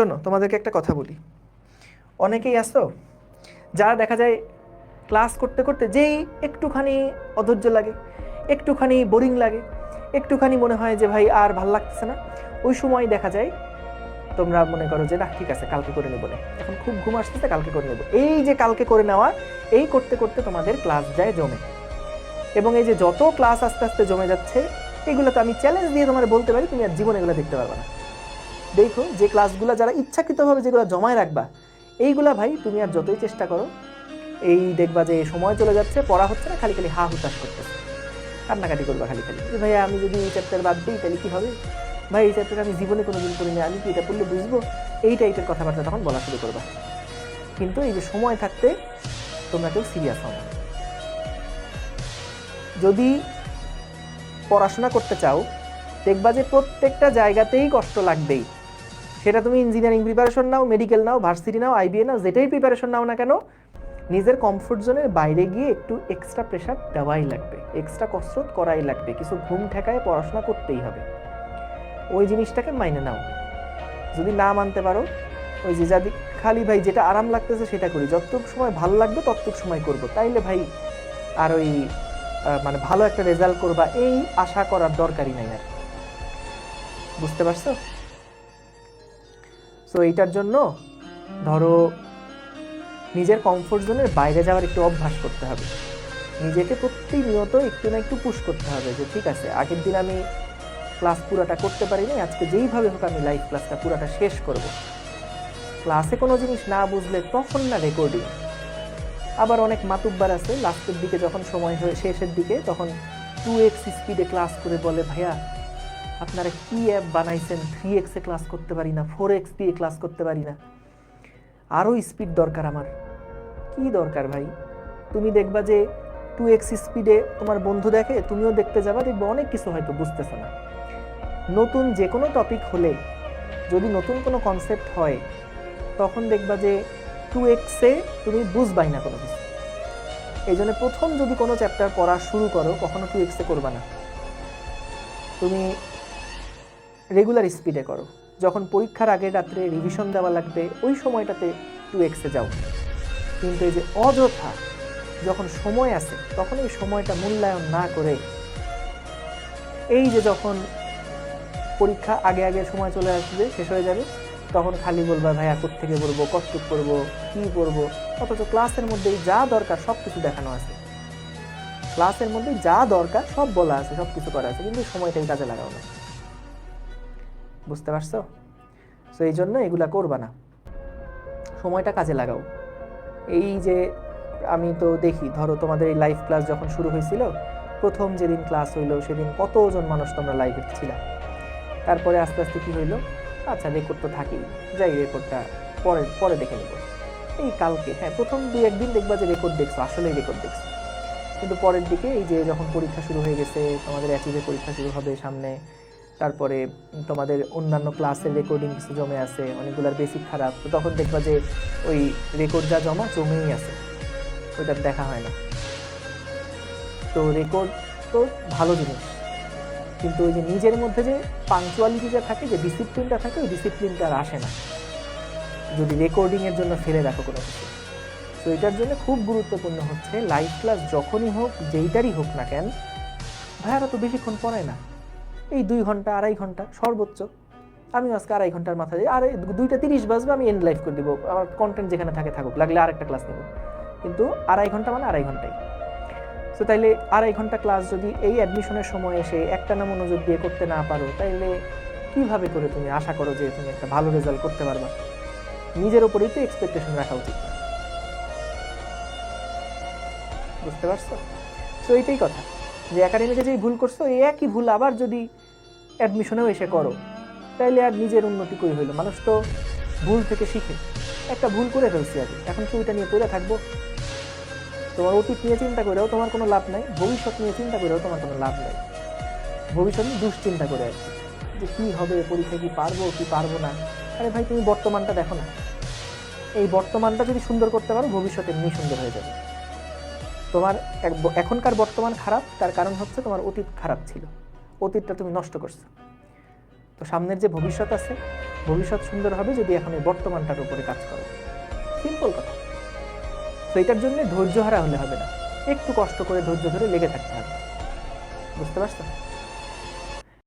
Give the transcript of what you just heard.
শোনো, তোমাদেরকে একটা কথা বলি। অনেকেই আসো যারা দেখা যায় ক্লাস করতে করতে যেই একটুখানি অধৈর্য লাগে, একটুখানি বোরিং লাগে, একটুখানি মনে হয় যে ভাই আর ভালো লাগতেছে না, ওই সময় দেখা যায় তোমরা মনে করো যে, না, ঠিক আছে, কালকে করে নেব না। এখন খুব ঘুম আসতেছে, কালকে করে নেব। এই যে কালকে করে নেওয়া, এই করতে করতে তোমাদের ক্লাস যায় জমে। এবং এই যে যত ক্লাস আস্তে আস্তে জমে যাচ্ছে এগুলো তো আমি চ্যালেঞ্জ দিয়ে তোমার বলতে পারি, তুমি আর জীবনে এগুলো দেখতে পারবে না। দেখো যে ক্লাসগুলো যারা ইচ্ছাকৃতভাবে যেগুলো জমায় রাখবা, এইগুলা ভাই তুমি আর যতই চেষ্টা করো, এই দেখবা যে সময় চলে যাচ্ছে, পড়া হচ্ছে না, খালি খালি হা হুতাশ করতেছে। কান্নাকাটি করবা খালি খালি। যে ভাইয়া আমি যদি এই চ্যাপ্টার বাদ দিই, তাহলে কী হবে? ভাই এই চ্যাপ্টার আমি জীবনে কোনো দিন পড়িনি, আমি কি এটা পড়লে বুঝব? এই টাইপের কথাবার্তা তখন বলা শুরু করবা। কিন্তু এই যে সময় থাকতে তোমরা কেউ সিরিয়াস হও যদি পড়াশোনা করতে চাও, দেখবা যে প্রত্যেকটা জায়গাতেই কষ্ট লাগবেই। সেটা তুমি ইঞ্জিনিয়ারিং প্রিপারেশন নাও মেডিকেল নাও ভার্সিটি নাও আইবিএ নাও, যেটাই প্রিপারেশন নাও না কেন, নিজের কমফোর্ট জোনের বাইরে গিয়ে একটু এক্সট্রা প্রেশার দেওয়াই লাগবে এক্সট্রা কসরত করাই লাগবে, কিছু ঘুম ঠেকায় পড়াশোনা করতেই হবে। ওই জিনিসটাকে মাইনে নাও। যদি না মানতে পারো, ওই যে যাদি খালি ভাই যেটা আরাম লাগতেছে সেটা করি, যতটুকু সময় ভালো লাগবে ততটুকু সময় করব। তাইলে ভাই আর ওই মানে ভালো একটা রেজাল্ট করবা, এই আশা করার দরকারই নাই আর। বুঝতে পারছ? সো এইটার জন্য ধরো নিজের কমফোর্ট জোনের বাইরে যাওয়ার একটু অভ্যাস করতে হবে। নিজেকে প্রতিনিয়ত একটু না একটু পুশ করতে হবে যে, ঠিক আছে, আগের দিন আমি ক্লাস পুরাটা করতে পারিনি, আজকে যেইভাবে হোক আমি লাইভ ক্লাসটা পুরাটা শেষ করব। ক্লাসে কোনো জিনিস না বুঝলে তখন না রেকর্ডিং আবার অনেক মাতুব্বার আছে লাস্টের দিকে যখন সময় হয়ে, শেষের দিকে, তখন টু এক্স স্পিডে ক্লাস করে বলে, ভাইয়া আপনারা কি অ্যাপ বানাইছেন? থ্রি এক্সে ক্লাস করতে পারি না ফোর এক্স দিয়ে ক্লাস করতে পারি না। আরও স্পিড দরকার আমার। কি দরকার ভাই? তুমি দেখবা যে টু এক্স স্পিডে তোমার বন্ধু দেখে, তুমিও দেখতে যাবা, দেখবে অনেক কিছু হয়তো বুঝতেছো না। নতুন যে কোনো টপিক হলে, যদি নতুন কোনো কনসেপ্ট হয়, তখন দেখবা যে টু এক্সে তুমি বুঝবাই না কোনো কিছু। এই জন্য প্রথম যদি কোনো চ্যাপ্টার পড়া শুরু করো, কখনো টু এক্সে করবা না। তুমি রেগুলার স্পিডে করো। যখন পরীক্ষার আগের রাত্রে রিভিশন দেওয়া লাগবে, ওই সময়টাতে টু এক্সে যাও। কিন্তু এই যে অযথা যখন সময় আছে, তখন এই সময়টা মূল্যায়ন না করে, এই যে যখন পরীক্ষা আগে আগে সময় চলে আসবে, শেষ হয়ে যাবে, তখন খালি বলবা, ভাইয়া থেকে পড়ব, কতটুক পড়ব, কী পড়ব? অথচ ক্লাসের মধ্যেই যা দরকার সব কিছু দেখানো আছে। ক্লাসের মধ্যে যা দরকার সব বলা আছে সব কিছু করা আছে, কিন্তু সময়টাই কাজে লাগাও না। বুঝতে পারছ? সো এই জন্য এগুলা করবা না। সময়টা কাজে লাগাও। এই যে আমি তো দেখি, ধরো তোমাদের এই লাইভ ক্লাস যখন শুরু হয়েছিল, প্রথম যেদিন ক্লাস হইল, সেদিন কতজন মানুষ তোমরা লাইভে ছিলা? তারপরে আস্তে আস্তে কি হইল? আচ্ছা রেকর্ড তো থাকেই। যাই রেকর্ডটা পরে পরে দেখে নেব। এই কালকে হ্যাঁ প্রথম দুই একদিন দেখবা যে রেকর্ড দেখছ, আসলেই রেকর্ড দেখছ। কিন্তু পরের দিকে এই যে যখন পরীক্ষা শুরু হয়ে গেছে, তোমাদের অ্যাচিভে পরীক্ষা শুরু হবে সামনে তারপরে তোমাদের অন্যান্য ক্লাসের রেকর্ডিং কিছু জমে আছে, অনেকগুলোর বেসিক খারাপ, তো তখন দেখবা যে ওই রেকর্ড যা জমা জমেই আছে ওইটা দেখা হয় না। তো রেকর্ড তো ভালো জিনিস, কিন্তু ওই যে নিজের মধ্যে যে পাংচুয়ালিটিটা থাকে, যে ডিসিপ্লিনটা থাকে, ওই ডিসিপ্লিনটা আর আসে না। যদি রেকর্ডিংয়ের জন্য ফেলে রাখো কোনো কিছু। তো এটার জন্য খুব গুরুত্বপূর্ণ হচ্ছে লাইভ ক্লাস যখনই হোক, যেইটারই হোক না কেন, ভাইয়ারা তো বেশিক্ষণ পড়ায় না। এই দুই ঘণ্টা, আড়াই ঘণ্টা, সর্বোচ্চ। আমি আজকে আড়াই ঘণ্টার মাথায় আরে, দুইটা তিরিশ বাজবে, আমি এন্ড লাইফ করে দিব। আমার কন্টেন্ট যেখানে থাকে, থাকুক। লাগলে আরেকটা ক্লাস নেব। কিন্তু আড়াই ঘণ্টা মানে আড়াই ঘন্টাই। তো তাইলে আড়াই ঘণ্টা ক্লাস যদি এই অ্যাডমিশনের সময় এসে একটা না মনোযোগ দিয়ে করতে না পারো, তাইলে কীভাবে করে তুমি আশা করো যে তুমি একটা ভালো রেজাল্ট করতে পারবা? নিজের উপরেই তো এক্সপেকটেশন রাখা উচিত বুঝতে পারছ? তো এইটাই কথা। যে একাডেমিতে যেই ভুল করছ, এই একই ভুল আবার যদি অ্যাডমিশনেও এসে করো, তাইলে আর নিজের উন্নতি কই হইল? মানুষ তো ভুল থেকে শিখে। একটা ভুল করে ফেলছি আগে। এখন ওইটা নিয়ে পড়ে থাকব। তোমার অতীত নিয়ে চিন্তা করেও তোমার কোনো লাভ নাই। ভবিষ্যৎ নিয়ে চিন্তা করেও তোমার কোনো লাভ নাই। ভবিষ্যৎ নিয়ে দুশ্চিন্তা করে আর। যে কী হবে পরীক্ষা কি পারব কি পারব না? আরে ভাই, তুমি বর্তমানটা দেখো না। এই বর্তমানটা যদি সুন্দর করতে পারো, ভবিষ্যৎ এমনি সুন্দর হয়ে যাবে। তোমার এখনকার বর্তমান খারাপ, তার কারণ হচ্ছে তোমার অতীত খারাপ ছিল। অতীতটা তুমি নষ্ট করছ। তো সামনের যে ভবিষ্যৎ আছে, ভবিষ্যৎ সুন্দর হবে যদি এখন এই বর্তমানটার উপরে কাজ করো। সিম্পল কথা। তো এটার জন্য ধৈর্য হারা হলে হবে না। একটু কষ্ট করে ধৈর্য ধরে লেগে থাকতে হবে। বুঝতে পারছ?